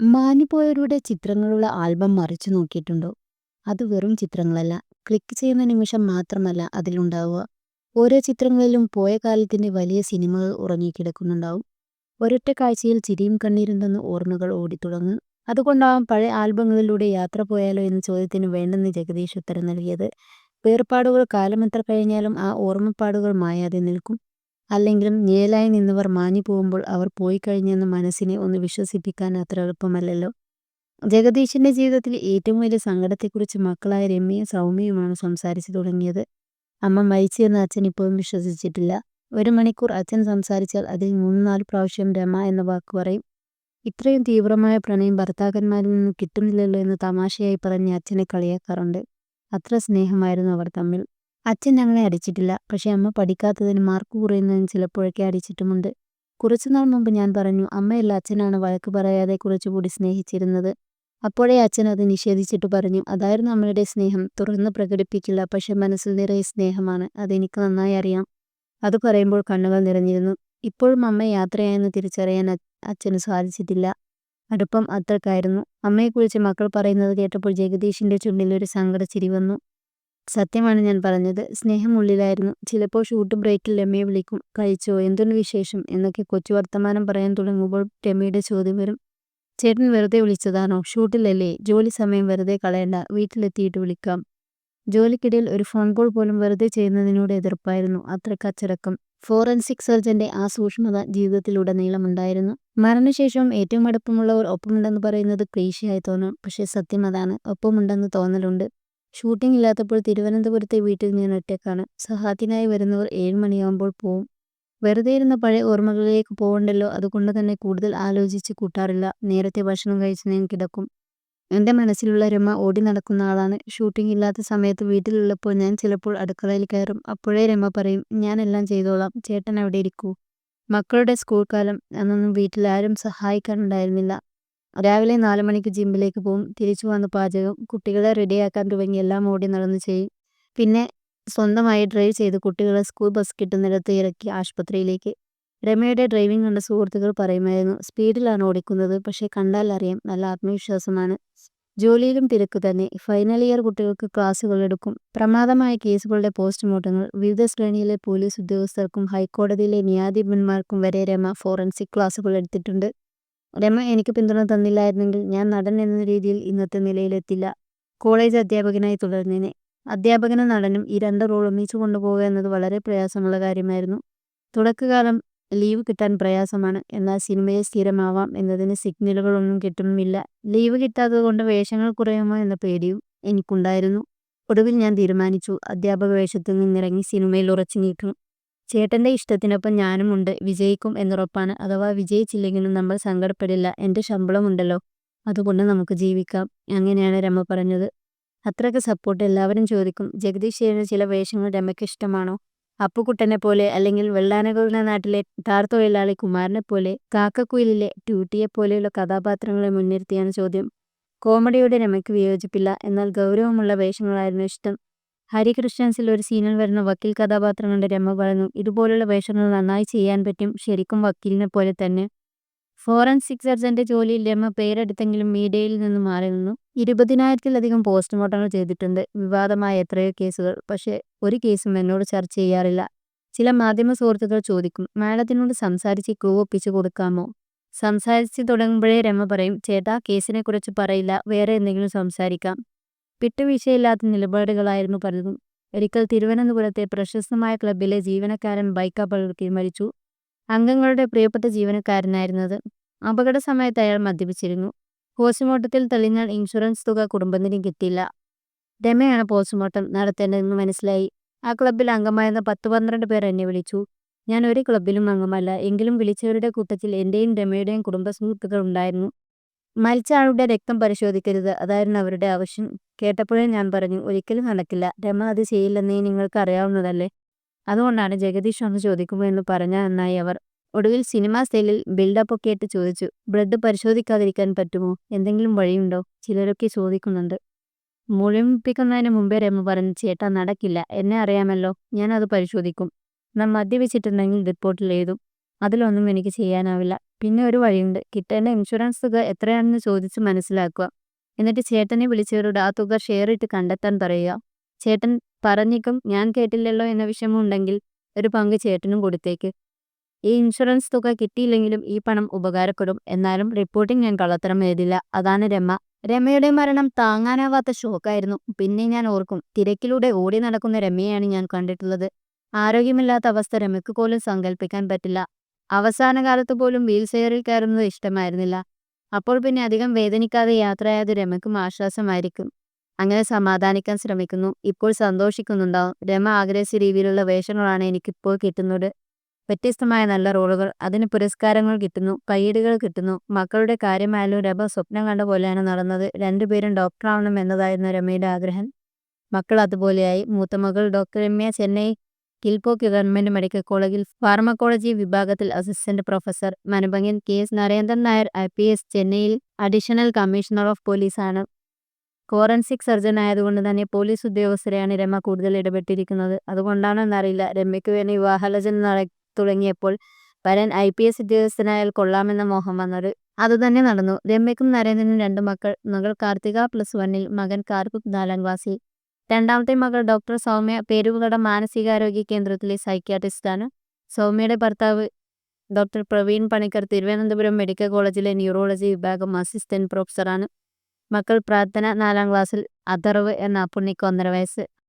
മാഞ്ഞുപോയവരുടെ ചിത്രങ്ങളുള്ള album മറിച്ചു നോക്കിയിട്ടുണ്ടോ? അത് വെറും ചിത്രങ്ങളല്ല. ക്ലിക്ക് ചെയ്യുന്ന നിമിഷം മാത്രമല്ല അതിലുണ്ടാവുക. ഓരോ ചിത്രങ്ങളിലും പോയ കാലത്തിന്റെ വലിയ സിനിമകൾ ഉറങ്ങിക്കിടക്കുന്നുണ്ടാവും. ഒരൊറ്റ കാഴ്ചയിൽ ചിരിയും കണ്ണീരും തന്ന് ഓർമ്മകൾ ഓടിത്തുടങ്ങും. അതുകൊണ്ടാവാം പഴയ ആൽബങ്ങളിലൂടെ യാത്ര പോയാലോ എന്ന ചോദ്യത്തിന് വേണ്ടെന്ന് ജഗദീഷ് ഉത്തരം നൽകിയത്. വേർപാടുകൾ കാലമെത്ര കഴിഞ്ഞാലും ആ ഓർമ്മപ്പാടുകൾ മായാതെ നിൽക്കും. അല്ലെങ്കിലും നിഴലായി നിന്നവർ മാഞ്ഞു പോകുമ്പോൾ അവർ പോയി പോയിക്കഴിഞ്ഞെന്ന് മനസ്സിനെ ഒന്ന് വിശ്വസിപ്പിക്കാൻ അത്ര എളുപ്പമല്ലല്ലോ. ജഗദീഷിന്റെ ജീവിതത്തിൽ ഏറ്റവും വലിയ സങ്കടത്തെക്കുറിച്ച് മക്കളായ രമ്യയും സൗമ്യയുമാണ് സംസാരിച്ചു തുടങ്ങിയത്. അമ്മ മരിച്ചുവെന്ന് അച്ഛൻ ഇപ്പോഴും വിശ്വസിച്ചിട്ടില്ല. ഒരു മണിക്കൂർ അച്ഛൻ സംസാരിച്ചാൽ അതിൽ മൂന്ന് നാല് പ്രാവശ്യം രമ എന്ന വാക്ക് പറയും. ഇത്രയും തീവ്രമായ പ്രണയം ഭർത്താക്കന്മാരിൽ നിന്ന് കിട്ടുന്നില്ലല്ലോ എന്ന് തമാശയായി പറഞ്ഞ് അച്ഛനെ കളിയാക്കാറുണ്ട്. അത്ര സ്നേഹമായിരുന്നു അവർ തമ്മിൽ. അച്ഛൻ ഞങ്ങളെ അടിച്ചിട്ടില്ല. പക്ഷേ അമ്മ പഠിക്കാത്തതിന് മാർക്ക് കുറയുന്നതിന് ചിലപ്പോഴൊക്കെ അടിച്ചിട്ടുമുണ്ട്. കുറച്ചുനാൾ മുമ്പ് ഞാൻ പറഞ്ഞു അമ്മയല്ല അച്ഛനാണ് വഴക്ക് പറയാതെ കുറച്ചുകൂടി സ്നേഹിച്ചിരുന്നത്. അപ്പോഴേ അച്ഛൻ അത് നിഷേധിച്ചിട്ട് പറഞ്ഞു അതായിരുന്നു അമ്മയുടെ സ്നേഹം. തുറന്ന് പ്രകടിപ്പിക്കില്ല. പക്ഷേ മനസ്സിൽ നിറയെ സ്നേഹമാണ്. അതെനിക്ക് നന്നായി അറിയാം. അത് പറയുമ്പോൾ കണ്ണുകൾ നിറഞ്ഞിരുന്നു. ഇപ്പോഴും അമ്മ യാത്രയായെന്ന് തിരിച്ചറിയാൻ അച്ഛന് സാധിച്ചിട്ടില്ല. അടുപ്പം അത്രയ്ക്കായിരുന്നു. അമ്മയെക്കുറിച്ച് മക്കൾ പറയുന്നത് കേട്ടപ്പോൾ ജഗദീഷിന്റെ ചുണ്ടിൽ ഒരു സങ്കടച്ചിരി വന്നു. സത്യമാണ് ഞാൻ പറഞ്ഞത്. സ്നേഹം ഉള്ളിലായിരുന്നു. ചിലപ്പോൾ ഷൂട്ട് ബ്രേക്കിൽ രമ്യ വിളിക്കും. കഴിച്ചോ? എന്തുണ്ട് വിശേഷം? എന്നൊക്കെ കൊച്ചു വർത്തമാനം പറയാൻ തുടങ്ങുമ്പോൾ രമ്യയുടെ ചോദ്യം വരും. ചേട്ടൻ വെറുതെ വിളിച്ചതാണോ? ഷൂട്ടിലല്ലേ? ജോലി സമയം വെറുതെ കളയണ്ട. വീട്ടിലെത്തിയിട്ട് വിളിക്കാം. ജോലിക്കിടയിൽ ഒരു ഫോൺ കോൾ പോലും വെറുതെ ചെയ്യുന്നതിനോട് എതിർപ്പായിരുന്നു. അത്ര അച്ചടക്കം. ഫോറൻസിക് സർജന്റെ ആ സൂക്ഷ്മത ജീവിതത്തിലുടനീളമുണ്ടായിരുന്നു. മരണശേഷവും ഏറ്റവും അടുപ്പമുള്ളവർ ഒപ്പമുണ്ടെന്ന് പറയുന്നത് ക്ലീശയായി തോന്നാം. പക്ഷേ സത്യം അതാണ്. ഒപ്പമുണ്ടെന്ന് തോന്നലുണ്ട്. ഷൂട്ടിംഗ് ഇല്ലാത്തപ്പോൾ തിരുവനന്തപുരത്തെ വീട്ടിൽ ഞാൻ ഒറ്റക്കാണ് സഹായത്തിനായി വരുന്നവർ ഏഴ് മണിയാവുമ്പോൾ പോവും. വെറുതെ ഇരുന്ന പഴയ ഓർമ്മകളിലേക്ക് പോകണ്ടല്ലോ അതുകൊണ്ട് തന്നെ കൂടുതൽ ആലോചിച്ച് കൂട്ടാറില്ല. നേരത്തെ ഭക്ഷണം കഴിച്ച് ഞാൻ കിടക്കും. എന്റെ മനസ്സിലുള്ള രമ ഓടി നടക്കുന്ന ആളാണ്. ഷൂട്ടിംഗ് ഇല്ലാത്ത സമയത്ത് വീട്ടിലുള്ളപ്പോൾ ഞാൻ ചിലപ്പോൾ അടുക്കളയിൽ കയറും. അപ്പോഴേ രമ പറയും ഞാൻ എല്ലാം ചെയ്തോളാം. ചേട്ടൻ അവിടെ ഇരിക്കൂ. മക്കളുടെ സ്കൂൾ കാലം. അന്നൊന്നും വീട്ടിൽ ആരും സഹായിക്കാനുണ്ടായിരുന്നില്ല. രാവിലെ നാല് മണിക്ക് ജിമ്മിലേക്ക് പോകും തിരിച്ചു വന്ന് പാചകം. കുട്ടികളെ റെഡിയാക്കാൻ തുടങ്ങി എല്ലാം ഓടി നടന്ന് ചെയ്യും. പിന്നെ സ്വന്തമായി ഡ്രൈവ് ചെയ്ത് കുട്ടികളെ സ്കൂൾ ബസ് കിട്ടുന്നിടത്ത് ഇറക്കി ആശുപത്രിയിലേക്ക്. രമയുടെ ഡ്രൈവിംഗ് കണ്ട സുഹൃത്തുക്കൾ പറയുമായിരുന്നു സ്പീഡിലാണ് ഓടിക്കുന്നത്. പക്ഷേ കണ്ടാൽ അറിയാം നല്ല ആത്മവിശ്വാസമാണ്. ജോലിയിലും തിരക്ക് തന്നെ. ഫൈനൽ ഇയർ കുട്ടികൾക്ക് ക്ലാസ്സുകൾ എടുക്കും. പ്രമാദമായ കേസുകളുടെ പോസ്റ്റ്മോർട്ടങ്ങൾ. വിവിധ ശ്രേണിയിലെ പോലീസ് ഉദ്യോഗസ്ഥർക്കും ഹൈക്കോടതിയിലെ ന്യായാധിപന്മാർക്കും വരെ രമ ഫോറൻസിക് ക്ലാസ്സുകൾ എടുത്തിട്ടുണ്ട്. രമ എനിക്ക് പിന്തുണ തന്നില്ലായിരുന്നെങ്കിൽ ഞാൻ നടൻ എന്ന രീതിയിൽ ഇന്നത്തെ നിലയിലെത്തില്ല. കോളേജ് അധ്യാപകനായി തുടർന്നേനെ. അധ്യാപകനും നടനും ഈ രണ്ട് റോൾ ഒന്നിച്ചു കൊണ്ടുപോവുക എന്നത് വളരെ പ്രയാസമുള്ള കാര്യമായിരുന്നു. തുടക്കകാലം ലീവ് കിട്ടാൻ പ്രയാസമാണ്. എന്നാൽ സിനിമയെ സ്ഥിരമാവാം എന്നതിന് സിഗ്നലുകളൊന്നും കിട്ടുന്നുമില്ല. ലീവ് കിട്ടാത്തത് കൊണ്ട് വേഷങ്ങൾ കുറയുമോ എന്ന പേടിയും എനിക്കുണ്ടായിരുന്നു. ഒടുവിൽ ഞാൻ തീരുമാനിച്ചു അധ്യാപക വേഷത്തിൽ നിന്നിറങ്ങി സിനിമയിൽ ഉറച്ചു നിൽക്കും. ചേട്ടന്റെ ഇഷ്ടത്തിനൊപ്പം ഞാനും ഉണ്ട്. വിജയിക്കും എന്നുറപ്പാണ്. അഥവാ വിജയിച്ചില്ലെങ്കിലും നമ്മൾ സങ്കടപ്പെടില്ല. എന്റെ ശമ്പളമുണ്ടല്ലോ. അതുകൊണ്ട് നമുക്ക് ജീവിക്കാം. അങ്ങനെയാണ് രമ പറഞ്ഞത്. അത്രയ്ക്ക് സപ്പോർട്ട്. എല്ലാവരും ചോദിക്കും ജഗദീഷ് ചെയ്യുന്ന ചില വേഷങ്ങൾ രമയ്ക്ക് ഇഷ്ടമാണോ? അപ്പുക്കുട്ടനെ അപ്പുകുട്ടനെപ്പോലെ അല്ലെങ്കിൽ വെള്ളാനകളുടെ നാട്ടിലെ ടാർ തൊഴിലാളി കാക്കക്കുയിലെ കാക്കക്കുയിലിലെ ട്യൂട്ടിയെപ്പോലെയുള്ള കഥാപാത്രങ്ങളെ മുൻനിർത്തിയാണ് ചോദ്യം. കോമഡിയുടെ രമയ്ക്ക് വിയോജിപ്പില്ല. എന്നാൽ ഗൗരവമുള്ള വേഷങ്ങളായിരുന്നു ഇഷ്ടം. ഹരികൃഷ്ണൻസിൽ ഒരു സീനിൽ വരുന്ന വക്കീൽ കഥാപാത്രം കണ്ട് രമ പറഞ്ഞു ഇതുപോലുള്ള വേഷങ്ങൾ നന്നായി ചെയ്യാൻ പറ്റും. ശരിക്കും വക്കീലിനെ പോലെ തന്നെ. ഫോറൻസിക് സർജന്റെ ജോലിയിൽ രമ പേരെടുത്തെങ്കിലും മീഡിയയിൽ നിന്ന് മാറി നിന്നു. ഇരുപതിനായിരത്തിലധികം പോസ്റ്റ്മോർട്ടങ്ങൾ ചെയ്തിട്ടുണ്ട്. വിവാദമായ എത്രയോ കേസുകൾ. പക്ഷേ ഒരു കേസും എന്നോട് ചർച്ച ചെയ്യാറില്ല. ചില മാധ്യമ സുഹൃത്തുക്കൾ ചോദിക്കും മാഡത്തിനോട് സംസാരിച്ച് ക്ലൂ ഒപ്പിച്ചു കൊടുക്കാമോ? സംസാരിച്ച് തുടങ്ങുമ്പോഴേ രമ പറയും ചേട്ടാ കേസിനെക്കുറിച്ച് പറയില്ല. വേറെ എന്തെങ്കിലും സംസാരിക്കാം. വിട്ടുവീഴ്ചയില്ലാത്ത നിലപാടുകളായിരുന്നു പലതും. ഒരിക്കൽ തിരുവനന്തപുരത്തെ പ്രശസ്തമായ ക്ലബിലെ ജീവനക്കാരൻ ബൈക്ക് അപകടത്തിൽ മരിച്ചു. അംഗങ്ങളുടെ പ്രിയപ്പെട്ട ജീവനക്കാരനായിരുന്നത്. അപകട സമയത്ത് അയാൾ മദ്യപിച്ചിരുന്നു. പോസ്റ്റ്മോർട്ടത്തിൽ തെളിഞ്ഞാൽ ഇൻഷുറൻസ് തുക കുടുംബത്തിന് കിട്ടില്ല. രമയാണ് പോസ്റ്റ്മോർട്ടം നടത്തേണ്ടതെന്ന് മനസ്സിലായി. ആ ക്ലബ്ബിൽ അംഗമായിരുന്ന പത്ത് പന്ത്രണ്ട് പേർ എന്നെ വിളിച്ചു. ഞാൻ ഒരു ക്ലബ്ബിലും അംഗമല്ല. എങ്കിലും വിളിച്ചവരുടെ കൂട്ടത്തിൽ എന്റെയും രമയുടെയും കുടുംബസുഹൃത്തുക്കൾ ഉണ്ടായിരുന്നു. മരിച്ച ആളുടെ രക്തം പരിശോധിക്കരുത്. അതായിരുന്നു അവരുടെ ആവശ്യം. കേട്ടപ്പോഴേ ഞാൻ പറഞ്ഞു ഒരിക്കലും നടക്കില്ല. രമ അത് ചെയ്യില്ലെന്ന് നിങ്ങൾക്ക് അറിയാവുന്നതല്ലേ. അതുകൊണ്ടാണ് ജഗദീഷ് ഒന്ന് ചോദിക്കുമ്പോൾ എന്ന് പറഞ്ഞ നന്നായി അവർ. ഒടുവിൽ സിനിമാ സ്റ്റൈലിൽ ബിൽഡപ്പ് ഒക്കെ ആയിട്ട് ചോദിച്ചു ബ്ലഡ് പരിശോധിക്കാതിരിക്കാൻ പറ്റുമോ? എന്തെങ്കിലും വഴിയുണ്ടോ? ചിലരൊക്കെ ചോദിക്കുന്നുണ്ട്. മുഴുമിപ്പിക്കുന്നതിന് മുമ്പേ രമ പറഞ്ഞു ചേട്ടാ നടക്കില്ല. എന്നെ അറിയാമല്ലോ. ഞാൻ അത് പരിശോധിക്കും. നാം മദ്യപിച്ചിട്ടുണ്ടെങ്കിൽ റിപ്പോർട്ടിൽ എഴുതും. അതിലൊന്നും എനിക്ക് ചെയ്യാനാവില്ല. പിന്നെ ഒരു വഴിയുണ്ട്. കിട്ടേണ്ട ഇൻഷുറൻസ് തുക എത്രയാണെന്ന് ചോദിച്ച് മനസ്സിലാക്കുക. എന്നിട്ട് ചേട്ടനെ വിളിച്ചവരോട് ആ തുക ഷെയർ ഇട്ട് കണ്ടെത്താൻ പറയുക. ചേട്ടൻ പറഞ്ഞേക്കും ഞാൻ കേട്ടില്ലല്ലോ എന്ന വിഷമമുണ്ടെങ്കിൽ ഒരു പങ്ക് ചേട്ടനും കൊടുത്തേക്ക്. ഈ ഇൻഷുറൻസ് തുക കിട്ടിയില്ലെങ്കിലും ഈ പണം ഉപകാരപ്പെടും. എന്നാലും റിപ്പോർട്ടിംഗ് ഞാൻ കള്ളത്തരം എഴുതില്ല. അതാണ് രമ. രമയുടെ മരണം താങ്ങാനാവാത്ത ഷോക്കായിരുന്നു പിന്നെ ഞാൻ ഓർക്കും തിരക്കിലൂടെ ഓടി നടക്കുന്ന രമയാണ് ഞാൻ കണ്ടിട്ടുള്ളത്. ആരോഗ്യമില്ലാത്ത അവസ്ഥ രമയ്ക്ക് പോലും സങ്കല്പിക്കാൻ പറ്റില്ല. അവസാന കാലത്ത് പോലും വീൽ ചെയറിൽ കയറുന്നത് ഇഷ്ടമായിരുന്നില്ല. അപ്പോൾ പിന്നെ അധികം വേദനിക്കാതെ യാത്രയായത് രമയ്ക്കും ആശ്വാസമായിരിക്കും. അങ്ങനെ സമാധാനിക്കാൻ ശ്രമിക്കുന്നു. ഇപ്പോൾ സന്തോഷിക്കുന്നുണ്ടാവും രമ ആഗ്രഹിച്ച രീതിയിലുള്ള വേഷങ്ങളാണ് എനിക്കിപ്പോൾ കിട്ടുന്നത്. വ്യത്യസ്തമായ നല്ല റോളുകൾ അതിന് പുരസ്കാരങ്ങൾ കിട്ടുന്നു കയ്യടികൾ കിട്ടുന്നു. മക്കളുടെ കാര്യമായാലും രമ സ്വപ്നം കണ്ട പോലെയാണ് നടന്നത്. രണ്ടുപേരും ഡോക്ടറാവണം എന്നതായിരുന്നു രമയുടെ ആഗ്രഹം. മക്കൾ അതുപോലെയായി. മൂത്ത മകൾ doctor Ramya Chennai Kilpauk government medical കോളേജിൽ ഫാർമക്കോളജി വിഭാഗത്തിൽ assistant professor മനുഭംഗൻ K S Narendran Nair I P S ചെന്നൈയിൽ അഡീഷണൽ കമ്മീഷണർ ഓഫ് പോലീസാണ് ഫോറൻസിക് സർജൻ ആയതുകൊണ്ട് തന്നെ പോലീസ് ഉദ്യോഗസ്ഥരെയാണ് രമ കൂടുതൽ ഇടപെട്ടിരിക്കുന്നത്. അതുകൊണ്ടാണെന്നറിയില്ല രമയ്ക്ക് വേണ്ടി വിവാഹാലോചന നട തുടങ്ങിയപ്പോൾ വരൻ ഐ പി എസ് ഉദ്യോഗസ്ഥനായാൽ കൊള്ളാമെന്ന മോഹം വന്നത്. അതുതന്നെ നടന്നു. രമ്യക്കും നരേന്ദ്രനും രണ്ടു മക്കൾ മകൾ കാർത്തിക പ്ലസ് വണ്ണിൽ മകൻ കാർത്തിക് നാലാം ക്ലാസ്സിൽ രണ്ടാമത്തെ മകൾ ഡോക്ടർ സൗമ്യ പേരുകട മാനസികാരോഗ്യ കേന്ദ്രത്തിലെ സൈക്യാട്രിസ്റ്റാണ് സൗമ്യയുടെ ഭർത്താവ് ഡോക്ടർ പ്രവീൺ പണിക്കർ തിരുവനന്തപുരം മെഡിക്കൽ കോളേജിലെ ന്യൂറോളജി വിഭാഗം അസിസ്റ്റന്റ് പ്രൊഫസറാണ് മക്കൾ പ്രാർത്ഥന നാലാം ക്ലാസ്സിൽ അഥർവ് എന്ന അപ്പുണ്ണിക്ക് ഒന്നര വയസ്സ്.